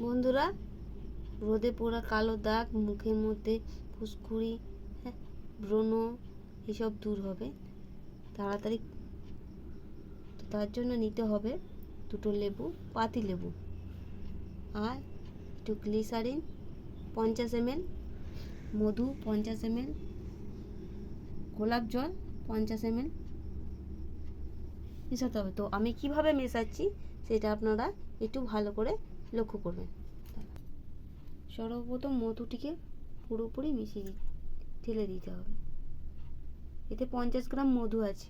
বন্ধুরা, রোদে পোড়া কালো দাগ মুখের মধ্যে, ফুসকুড়ি হ্যাঁ ব্রণ এসব দূর হবে। তাড়াতাড়ি, তো তার জন্য নিতে হবে দুটো লেবু, পাতি লেবু। আর একটু গ্লিসারিন, পঞ্চাশ এমএল, মধু পঞ্চাশ এমএল, গোলাপ জল পঞ্চাশ এমএল। মেশাতে হবে। তো আমি কীভাবে মেশাচ্ছি, সেটা আপনারা একটু ভালো করে লক্ষ্য করবেন। সর্বপ্রথম মধুটিকে পুরোপুরি মিশিয়ে ঢেলে দিতে হবে। এতে পঞ্চাশ গ্রাম মধু আছে।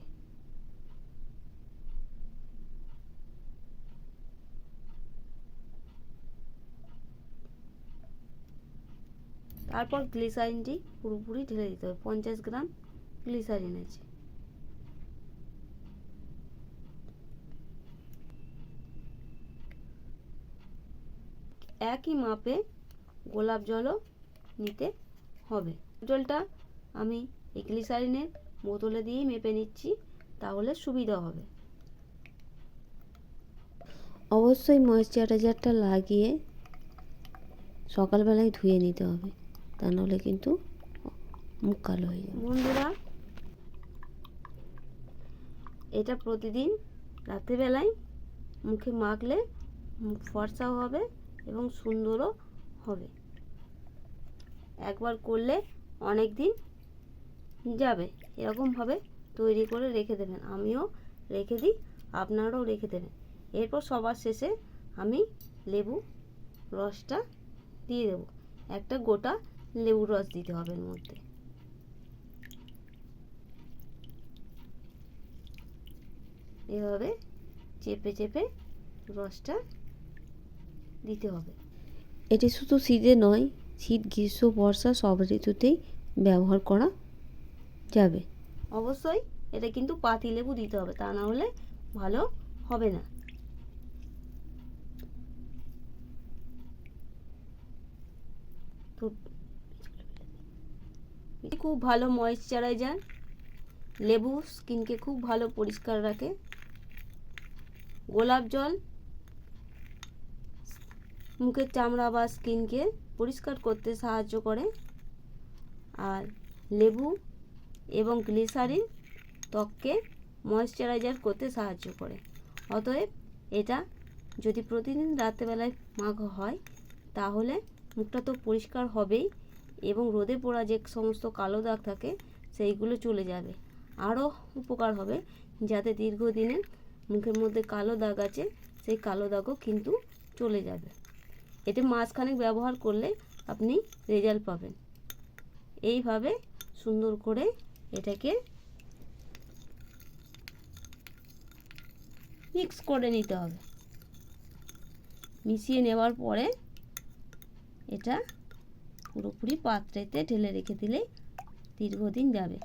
তারপর গ্লিসারিনটি পুরোপুরি ঢেলে দিতে হবে। পঞ্চাশ গ্রাম গ্লিসারিন আছে। একই মাপে গোলাপ জলও নিতে হবে। জলটা আমি এই গ্লিসারিনের বোতলে দিয়েই মেপে নিচ্ছি তাহলে সুবিধা হবে। অবশ্যই ময়েশ্চারাইজারটা লাগিয়ে সকালবেলায় ধুয়ে নিতে হবে তা নাহলে কিন্তু মুখ কালো হয়ে যাবে। বন্ধুরা এটা প্রতিদিন রাত্রিবেলায় মুখে মাখলে মুখ ফর্সাও হবে এবং সুন্দরও হবে। একবার করলে অনেক দিন যাবে। এরকমভাবে তৈরি করে রেখে দেবেন। আমিও রেখে দিই, আপনারাও রেখে দেবেন। এরপর সবার শেষে আমি লেবু রসটা দিয়ে দেবো। একটা গোটা লেবু রস দিতে হবে এর মধ্যে। এভাবে চেপে চেপে রসটা দিতে হবে। এটি শুধু শীতে নয়, শীত, গ্রীষ্ম, বর্ষা সব ঋতুতেই ব্যবহার করা যাবে। অবশ্যই এটা কিন্তু পাতি লেবু দিতে হবে, তা না হলে ভালো হবে না। খুব ভালো ময়েশ্চারাইজার লেবু স্কিনকে খুব ভালো পরিষ্কার রাখে। গোলাপ জল মুখের চামড়া বা স্কিনকে পরিষ্কার করতে সাহায্য করে। আর লেবু এবং গ্লিসারিন ত্বককে ময়েশ্চারাইজার করতে সাহায্য করে। অতএব এটা যদি প্রতিদিন রাত্রেবেলায় মাখা হয়, তাহলে মুখটা তো পরিষ্কার হবেই এবং রোদে পোড়া যে সমস্ত কালো দাগ থাকে, সেইগুলো চলে যাবে। আরও উপকার হবে যাতে দীর্ঘদিনের মুখের মধ্যে কালো দাগ আছে, সেই কালো দাগও কিন্তু চলে যাবে। এতে মাসখানেক ব্যবহার করলে আপনি রেজাল্ট পাবেন। এইভাবে সুন্দর করে এটাকে মিক্স করে নিতে হবে। মিশিয়ে নেওয়ার পরে এটা পুরোপুরি পাত্রেতে ঢেলে রেখে দিলে দীর্ঘদিন যাবে।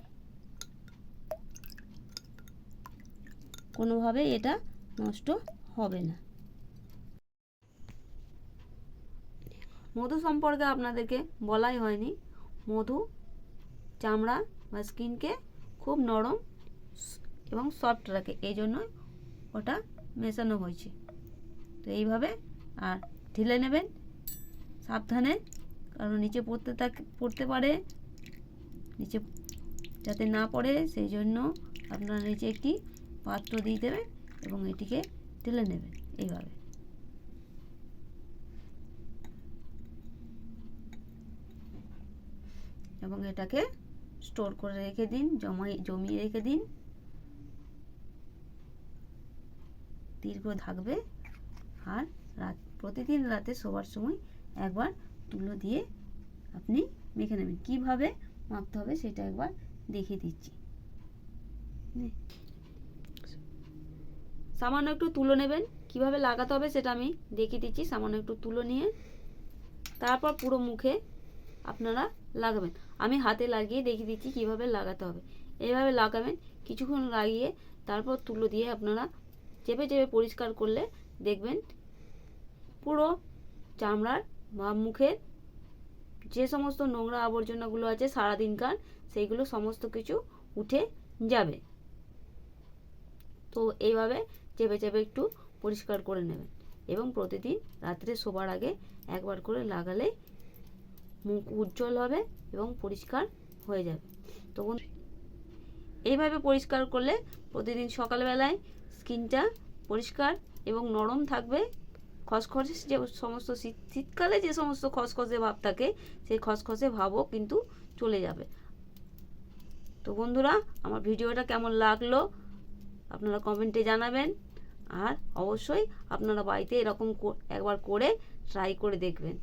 কোনোভাবে এটা নষ্ট হবে না। মধু সম্পর্কে আপনাদেরকে বলাই হয়নি। মধু, চামড়া বা স্কিনকে খুব নরম এবং সফট রাখে। এই জন্যই ওটা মেশানো হয়েছে। তো এইভাবে আর ঢেলে নেবেন। সাবধানে, কারণ নিচে পড়তে থাক, পড়তে পারে। নিচে যাতে না পড়ে সেই জন্য আপনারা নিচে একটি পাত্র দিয়ে দেবেন এবং এটিকে ঢেলে নেবেন। এইভাবে। এবং এটাকে স্টোর করে রেখে দিন, জমাই, জমিয়ে রেখে দিন। দীর্ঘ থাকবে আর রাত, প্রতিদিন রাতে শোবার সময় একবার তুলো দিয়ে আপনি মেখে নেবেন। কীভাবে মাপতে হবে সেটা একবার দেখিয়ে দিচ্ছি। সামান্য একটু তুলো নেবেন। কীভাবে লাগাতে হবে সেটা আমি দেখিয়ে দিচ্ছি। সামান্য একটু তুলো নিয়ে, তারপর পুরো মুখে আপনারা লাগাবেন। আমি হাতে লাগিয়ে দেখিয়ে দিচ্ছি কীভাবে লাগাতে হবে। এইভাবে লাগাবেন, কিছুক্ষণ লাগিয়ে তারপর তুলো দিয়ে আপনারা চেপে চেপে পরিষ্কার করলে দেখবেন পুরো চামড়ার বা মুখের যে সমস্ত নোংরা আবর্জনাগুলো আছে সারাদিনকার, সেইগুলো সমস্ত কিছু উঠে যাবে। তো এইভাবে চেপে চেপে একটু পরিষ্কার করে নেবেন এবং প্রতিদিন রাত্রে শোবার আগে একবার করে লাগালে মুখ উজ্জ্বল হবে এবং পরিষ্কার হয়ে যাবে। তো এইভাবে পরিষ্কার করলে প্রতিদিন সকালবেলায় স্কিনটা পরিষ্কার এবং নরম থাকবে। খসখসে যে সমস্ত শীত, শীতকালে যে সমস্ত খসখসে ভাব থাকে, সেই খসখসে ভাবও কিন্তু চলে যাবে। তো বন্ধুরা, আমার ভিডিওটা কেমন লাগল আপনারা কমেন্টে জানাবেন। আর অবশ্যই আপনারা বাড়িতে এরকম একবার করে ট্রাই করে দেখবেন।